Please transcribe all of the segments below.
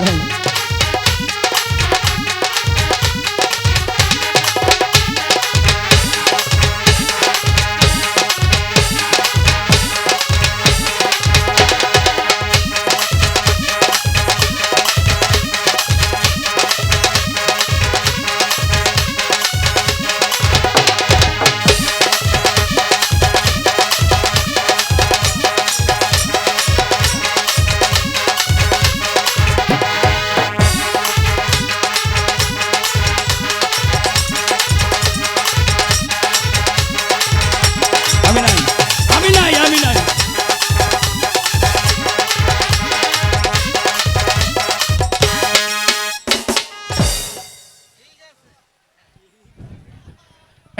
Bye.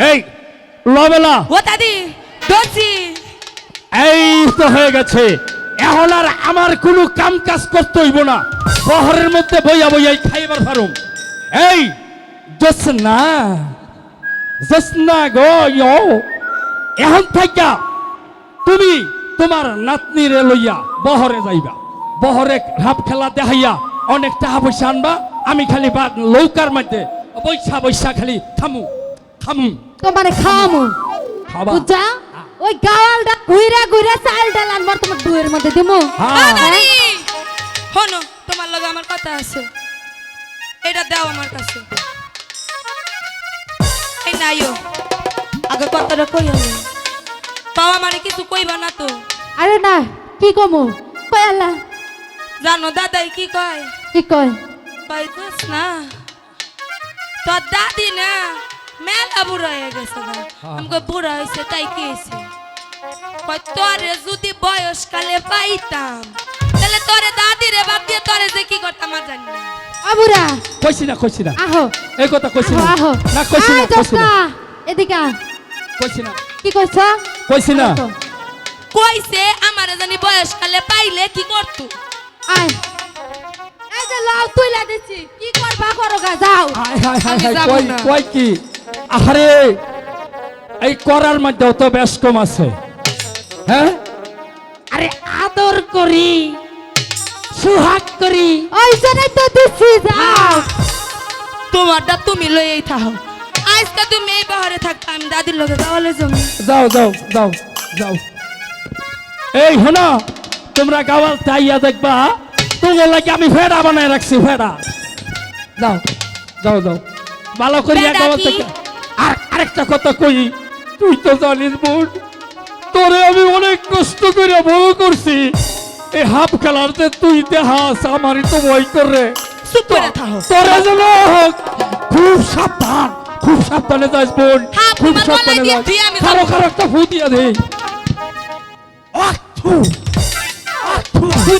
এই লবেলা। ও দাদি ধরছি এই তো হয়ে গেছে। এখন আর আমার কোনো কাম কাজ করতে হইব না। শহরের মধ্যে বইয়া বইয়াই খাইবার পারুম এই জোসনা জোসনা গো ইয়ো, এখন থাকা তুমি তোমার নাতনিরে লইয়া বহরে যাইবা। বহরে হাফ খেলা দেখাইয়া অনেক টাকা পয়সা আনবা। আমি খালি বা লৌকার মধ্যে বৈশা বৈশা খালি থামু। থামু তোমারে খাওয়ামু খাবা। বুঝা? ওই গাওয়ালটা ঘুইরা ঘুইরা চাল ডাল আনবার তোমার দুয়ের মধ্যে দিমু। হ্যাঁ। দাদি। হনো তোমার লগে আমার কথা আছে। এটা দাও আমার কাছে। এই নাইও। আগে কথাটা কই আমি পাওয়া মানে কিছু কইবা না তো। আরে না কি কমু? আল্লাহ জানো দাদাই কি কয়? কি কয়? পাইতেছ না তোর দাদি না। মেলা বুড়া হয়ে গেছে আমাকে বুড়া হয়েছে তাই কি হয়েছে? কয় তোরে যদি বয়সকালে পাইতাম তাহলে তোরে দাদি রে বাপ দিয়ে তোরে যে কি করতাম আর জানি না। আবুরা কইছি না কইছি না। আহো। এই কথা কইছি না। আহো না কইছি না কইছি না। এদিকে কইছি না। কি কইছ? কইছি না। কইছে আমারে জানি বয়সকালে পাইলে কি করতু? আয়। এই যে লাউ তুইলা দিছি কি করবা করো গা যাও। হাই হাই হাই কই কই কি? আরে এই করার মধ্যেও তো বেশ কম আছে। হ্যাঁ? আরে আদর করি সুহাগ করি। ওই জন্যই তো দিছি যাও তোমারটা তুমি লইয়েই থাকো আজকে তুমি এই বাহারে থাকতা আমি দাদির লগে যাওয়ালে জমি যাও যাও যাও যাও। এই হনো তোমরা গাওয়াল তাইয়া দেখবা তোমার লাগে আমি ফেড়া বানায় রাখছি ফেড়া। যাও যাও যাও। ভালো করিয়া গাওয়াল থেকে আর আরেকটা কথা কই তুই তো জানিস বোন তোরে আমি অনেক কষ্ট করে বড় করছি। এই হাফ খেলার যে তুই দেহাস আমারই তো ভয় করে। তোরে যেন খুব সাবধান খুব সাবধানে যাস বোন হাফ খুব সাবধানে দিয়ে যাস। যাব। কারও একটা ফু দিয়ে দে। আহ,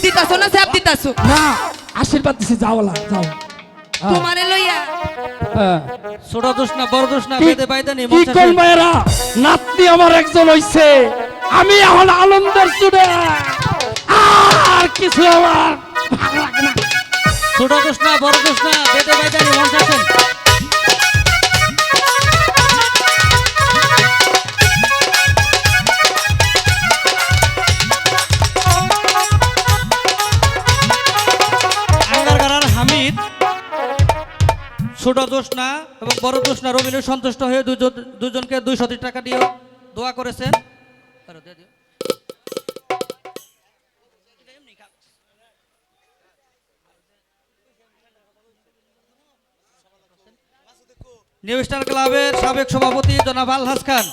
দিতাছো না স্যাপ দিতাছো? না আশীর্বাদ দিছি যাওলা যাও। হ্যাঁ, তোমারে লইয়া। হ্যাঁ। ছোট দোষ না বড় দোষ না নেই কি কল মায়েরা? নাতনি আমার একজন হইছে। আমি এখন আনন্দের চুড়ে আর কিছু আমার ভালো লাগে না। ছোট দোষ না বড় দোষ না বেদে পাইতে নেই মন ছোট দোষ না এবং বড় দোষ না। রবীন্দ্র সন্তুষ্ট হয়ে দুজন দুজনকে দুই শত টাকা দিয়ে দোয়া করেছেন। নিউ স্টার ক্লাবের সাবেক সভাপতি জনাব আলহাস খান,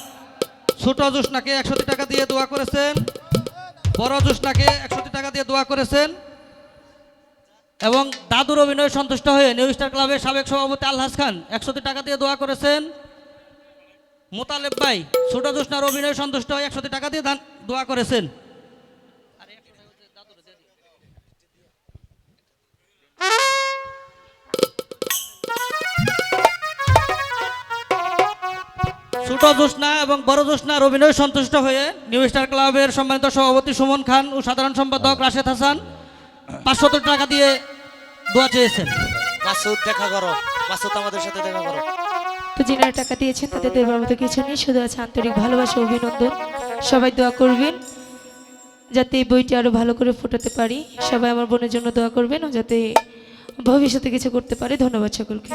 ছোট জোসনাকে একশো টাকা দিয়ে দোয়া করেছেন, বড় জোসনাকে একশো টাকা দিয়ে দোয়া করেছেন। এবং দাদুর অভিনয় সন্তুষ্ট হয়ে নিউ স্টার ক্লাবের সাবেক সভাপতি আলহাস খান একশো টাকা দিয়ে দোয়া করেছেন। মোতালেব ভাই, ছোট জোসনার অভিনয় সন্তুষ্ট হয়ে একশো টাকা দিয়ে দোয়া করেছেন। ছোট জোসনা এবং বড় জোসনার অভিনয় সন্তুষ্ট হয়ে নিউ স্টার ক্লাবের সম্মানিত সভাপতি সুমন খান ও সাধারণ সম্পাদক রাশেদ হাসান পাঁচশত টাকা দিয়ে দোয়া চেয়েছেন। মাসুদ দেখা করো মাসুদ আমাদের সাথে দেখা করো। তো যিনারা টাকা দিয়েছেন তাদের দেবার মতো কিছু নেই শুধু আছে আন্তরিক ভালোবাসা অভিনন্দন। সবাই দোয়া করবেন যাতে এই বইটি আরও ভালো করে ফোটাতে পারি। সবাই আমার বোনের জন্য দোয়া করবেন ও যাতে ভবিষ্যতে কিছু করতে পারে। ধন্যবাদ সকলকে।